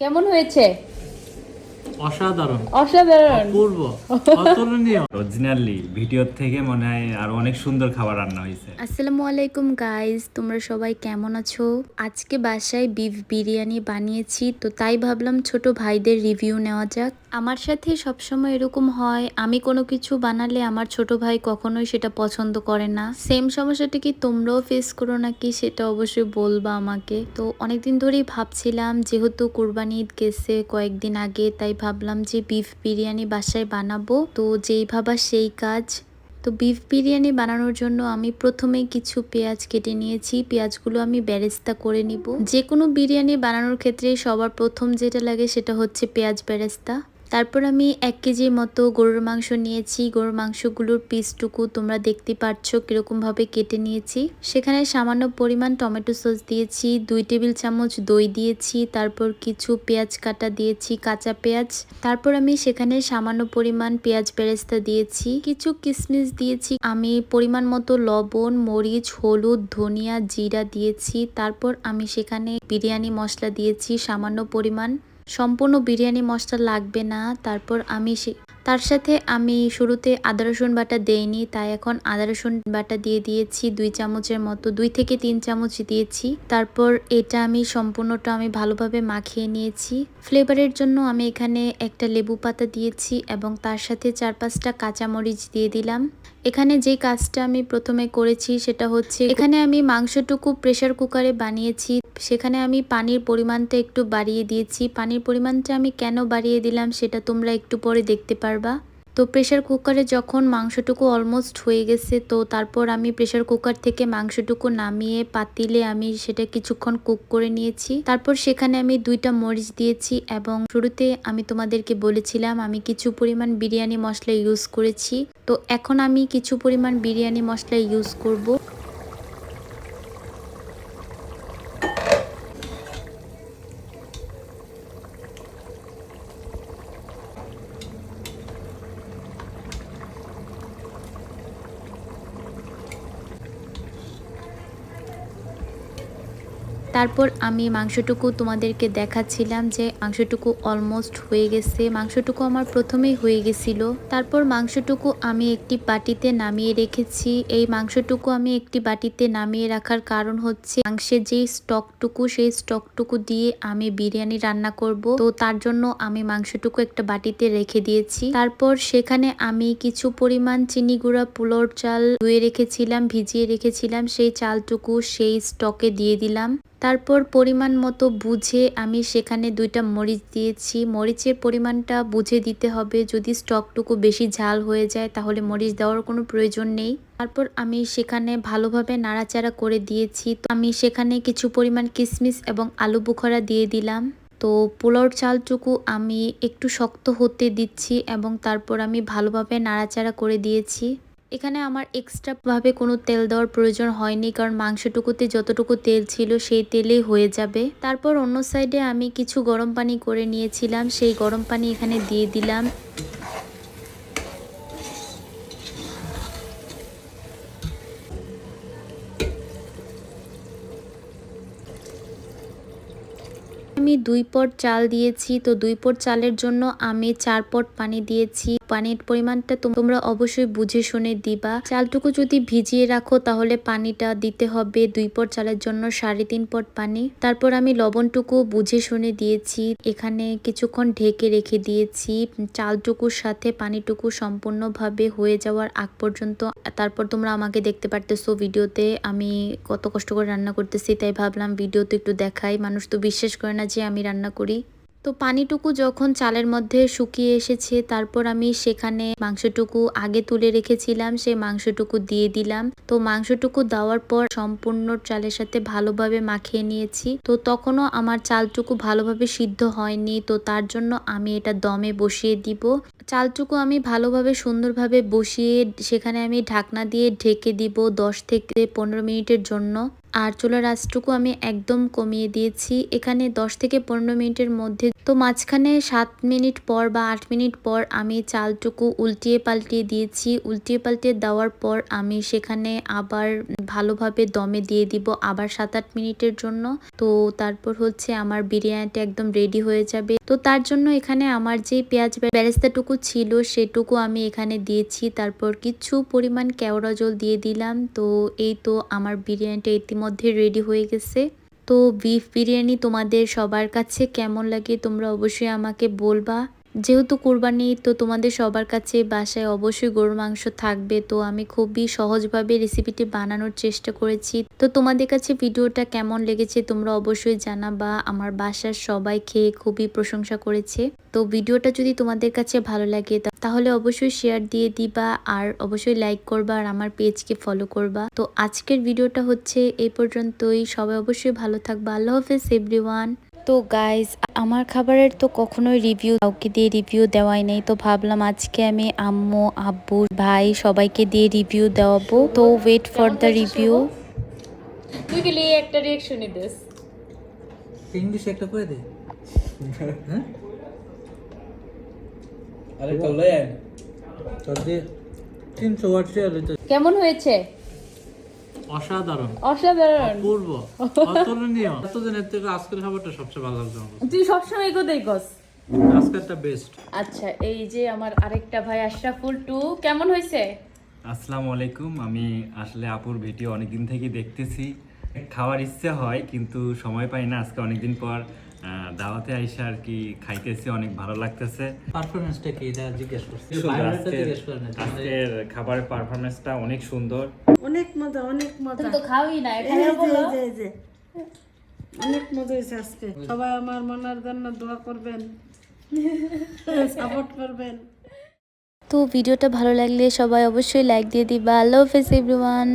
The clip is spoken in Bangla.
কেমন হয়েছে? অসাধারণ। অসাধারণ। অপূর্ব। অতুলনীয়। অরিজিনালি ভিডিও থেকে মনে হয় আরও অনেক সুন্দর খাবার রান্না হয়েছে। আসসালামু আলাইকুম গাইস তোমরা সবাই কেমন আছো? আজকে বাসায় বিফ বিরিয়ানি বানিয়েছি তো তাই ভাবলাম ছোট ভাইদের রিভিউ নেওয়া যাক। আমার সাথে সবসময় এরকম হয় আমি কোনো কিছু বানালে আমার ছোট ভাই কখনোই সেটা পছন্দ করে না। সেম সমস্যাটা কি তোমরাও ফেস করো নাকি সেটা অবশ্যই বলবা আমাকে। তো অনেকদিন ধরেই ভাবছিলাম যেহেতু কুরবানি ঈদ গেছে কয়েকদিন আগে তাই ভাবলাম যে বিফ বিরিয়ানি বাসায় বানাবো। তো যেই ভাবা সেই কাজ। তো বিফ বিরিয়ানি বানানোর জন্য আমি প্রথমে কিছু পেঁয়াজ কেটে নিয়েছি। পেঁয়াজগুলো আমি ব্যারেস্তা করে নিব। যে কোনো বিরিয়ানি বানানোর ক্ষেত্রে সবার প্রথম যেটা লাগে সেটা হচ্ছে পেঁয়াজ বেরেস্তা তারপর আমি এক কেজির মতো গরুর মাংস নিয়েছি। গরুর মাংসগুলোর পিসটুকু তোমরা দেখতে পাচ্ছ কীরকমভাবে কেটে নিয়েছি। সেখানে সামান্য পরিমাণ টমেটো সস দিয়েছি, দুই টেবিল চামচ দই দিয়েছি, তারপর কিছু পেঁয়াজ কাটা দিয়েছি, কাঁচা পেঁয়াজ। তারপর আমি সেখানে সামান্য পরিমাণ পেঁয়াজ বেরেস্তা দিয়েছি, কিছু কিশমিশ দিয়েছি। আমি পরিমাণ মতো লবণ, মরিচ, হলুদ, ধনিয়া, জিরা দিয়েছি। তারপর আমি সেখানে বিরিয়ানি মশলা দিয়েছি, সামান্য পরিমাণ। সম্পূর্ণ বিরিয়ানি মশলা লাগবে না। তারপর আমি তার সাথে আমি শুরুতে আদা, রসুন বাটা দেইনি, তাই এখন আদা, রসুন বাটা দিয়ে দিয়েছি দুই চামচের মতো, দুই থেকে তিন চামচ দিয়েছি। তারপর এটা আমি সম্পূর্ণটা আমি ভালোভাবে মাখিয়ে নিয়েছি। ফ্লেভারের জন্য আমি এখানে একটা লেবু পাতা দিয়েছি এবং তার সাথে চার পাঁচটা কাঁচামরিচ দিয়ে দিলাম। এখানে যে কাজটা আমি প্রথমে করেছি সেটা হচ্ছে, এখানে আমি মাংসটুকু প্রেসার কুকারে বানিয়েছি। সেখানে আমি পানির পরিমাণটা একটু বাড়িয়ে দিয়েছি। পানির পরিমাণটা আমি কেন বাড়িয়ে দিলাম সেটা তোমরা একটু পরে দেখতে পারবা। তো প্রেশার কুকারে যখন মাংসটুকু অলমোস্ট হয়ে গেছে, তো তারপর আমি প্রেসার কুকার থেকে মাংসটুকু নামিয়ে পাতিলে আমি সেটা কিছুক্ষণ কুক করে নিয়েছি। তারপর সেখানে আমি দুইটা মরিচ দিয়েছি এবং শুরুতে আমি তোমাদেরকে বলেছিলাম আমি কিছু পরিমাণ বিরিয়ানি মশলা ইউজ করেছি। তো এখন আমি কিছু পরিমাণ বিরিয়ানি মশলা ইউজ করব। তারপর আমি মাংসটুকু তোমাদেরকে দেখাচ্ছিলাম যে মাংসটুকু অলমোস্ট হয়ে গেছে। মাংসটুকু আমার প্রথমেই হয়ে গেছিল। তারপর মাংসটুকু আমি একটি বাটিতে নামিয়ে রেখেছি। এই মাংসটুকু আমি একটি বাটিতে নামিয়ে রাখার কারণ হচ্ছে মাংসের যেই স্টকটুকু, সেই স্টকটুকু দিয়ে আমি বিরিয়ানি রান্না করব। তো তার জন্য আমি মাংসটুকু একটা বাটিতে রেখে দিয়েছি। তারপর সেখানে আমি কিছু পরিমাণ চিনি গুঁড়া, পুলোর চাল ধুয়ে রেখেছিলাম, ভিজিয়ে রেখেছিলাম। সেই চালটুকু সেই স্টকে দিয়ে দিলাম। তারপর পরিমাণ মতো বুঝে আমি সেখানে দুইটা মরিচ দিয়েছি। মরিচের পরিমাণটা বুঝে দিতে হবে। যদি স্টকটুকু বেশি ঝাল হয়ে যায়, তাহলে মরিচ দেওয়ার কোনো প্রয়োজন নেই। তারপর আমি সেখানে ভালোভাবে নাড়াচাড়া করে দিয়েছি। তো আমি সেখানে কিছু পরিমাণ কিশমিশ এবং আলু বুখারা দিয়ে দিলাম। তো পোলাওর চালটুকু আমি একটু শক্ত হতে দিচ্ছি এবং তারপর আমি ভালোভাবে নাড়াচাড়া করে দিয়েছি। এখানে আমার এক্সট্রাভাবে কোনো তেল দেওয়ার প্রয়োজন হয়নি, কারণ মাংসটুকুতে যতটুকু তেল ছিল সেই তেলেই হয়ে যাবে। তারপর অন্য সাইডে আমি কিছু গরম পানি করে নিয়েছিলাম, সেই গরম পানি এখানে দিয়ে দিলাম। আমি দুই পট চাল দিয়েছি, তো দুই পট চালের জন্য আমি চার পট পানি দিয়েছি। পানির পরিমাণটা তোম- তোমরা অবশ্যই বুঝে শুনে দিবা। চালটুকু যদি ভিজিয়ে রাখো, তাহলে পানিটা দিতে হবে দুই পট চালের জন্য সাড়ে তিন পট পানি। তারপর আমি লবণটুকু বুঝে শুনে দিয়েছি। এখানে কিছুক্ষণ ঢেকে রেখে দিয়েছি। চালটুকুর সাথে পানিটুকু সম্পূর্ণভাবে হয়ে যাওয়ার আগ পর্যন্ত। তারপর তোমরা আমাকে দেখতে পারতেছো ভিডিওতে। আমি কত কষ্ট করে রান্না করতেছি, তাই ভাবলাম ভিডিওতে একটু দেখাই। মানুষ তো বিশ্বাস করে না যে আমি রান্না করি। তো পানিটুকু যখন চালের মধ্যে শুকিয়ে এসেছে, তারপর আমি সেখানে মাংসটুকু আগে তুলে রেখেছিলাম সেই মাংসটুকু দিয়ে দিলাম। তো মাংসটুকু দেওয়ার পর সম্পূর্ণ চালের সাথে ভালোভাবে মাখিয়ে নিয়েছি। তো তখনও আমার চালটুকু ভালোভাবে সিদ্ধ হয়নি, তো তার জন্য আমি এটা দমে বসিয়ে দিব। চালটুকু আমি ভালোভাবে সুন্দরভাবে বসিয়ে সেখানে আমি ঢাকনা দিয়ে ঢেকে দিব দশ থেকে পনেরো মিনিটের জন্য। আর চুলার আঁচটুকু আমি একদম কমিয়ে দিয়েছি। এখানে দশ থেকে পনেরো মিনিটের মধ্যে তো মাঝখানে সাত মিনিট পর বা আট মিনিট পর আমি চালটুকু উল্টিয়ে পাল্টিয়ে দিয়েছি। উল্টিয়ে পাল্টিয়ে দেওয়ার পর আমি সেখানে আবার ভালোভাবে দমে দিয়ে দিব আবার সাত আট মিনিটের জন্য। তো তারপর হচ্ছে আমার বিরিয়ানিটা একদম রেডি হয়ে যাবে। তো তার জন্য এখানে আমার যে পেঁয়াজ বেরেস্তাটুকু ছিল সেটুকু আমি এখানে দিয়েছি। তারপর কিছু পরিমাণ কেওড়া জল দিয়ে দিলাম। তো এই তো আমার বিরিয়ানিটা ইতিমধ্যে রেডি হয়ে গেছে। তো বিফ বিরিয়ানি তোমাদের সবার কাছে কেমন লাগে তোমরা অবশ্যই আমাকে বলবা। যেহেতু কোরবানি, তো তোমাদের সবার কাছে বাসায় অবশ্যই গরুর মাংস থাকবে। তো আমি খুবই সহজভাবে রেসিপিটি বানানোর চেষ্টা করেছি। তো তোমাদের কাছে ভিডিওটা কেমন লেগেছে তোমরা অবশ্যই জানাবা। আমার বাসার সবাই খেয়ে খুবই প্রশংসা করেছে। তো ভিডিওটা যদি তোমাদের কাছে ভালো লাগে তাহলে অবশ্যই শেয়ার দিয়ে দিবা আর অবশ্যই লাইক করবা আর আমার পেজকে ফলো করবা। তো আজকের ভিডিওটা হচ্ছে এই পর্যন্তই। সবাই অবশ্যই ভালো থাকবা। আল্লাহ হাফেজ এভরিওয়ান তো গাইজ আমার খাবারের তো কখনোই রিভিউ কাউকে দিয়ে রিভিউ দেওয়াই নেই। তো ভাবলাম আজকে আমি আম্মু আব্বু ভাই সবাইকে দিয়ে রিভিউ দেওয়াবো। তো ওয়েট ফর দ্য রিভিউ তুই গেলে একটা রিয়াকশনই দিস ইংলিশ একটা করে দে। হ্যাঁ? আরে তোর দিয়ে ওয়াট কেমন হয়েছে? অসাধারণ। অসাধারণ। পূর্ব অতুলনীয়। এতদিনের থেকে আজকের খাবারটা সবচেয়ে ভালো লাগছে আমার তুই সবসময় কোথায় গস আজকেরটা বেস্ট আচ্ছা এই যে আমার আরেকটা ভাই আশরাফুল টু কেমন হয়েছে? আসসালামু আলাইকুম। আমি আসলে আপুর ভিডিও অনেকদিন থেকে দেখতেছি। খাওয়ার ইচ্ছে হয় কিন্তু সময় পাই না। আজকে অনেকদিন পর আহ, দাওয়াতে আইসা আর কি খাইতেছি অনেক ভালো লাগতেছে। পারফরমেন্সটা কি? এটা জিজ্ঞেস করছি। সুন্দর, আজকের জিজ্ঞেস করে না। আজকের খাবারের পারফরমেন্সটা অনেক সুন্দর। অনেক মজা অনেক মজা। তুমি তো খাওই না এটা বলো। এই যে, অনেক মজা হয়েছে আজকে। সবাই আমার মনার জন্য দোয়া করবেন সাপোর্ট করবেন। তো ভিডিওটা ভালো লাগলে সবাই অবশ্যই লাইক দিয়ে দিবা। আল্লাহ হাফেজ এভরিওয়ান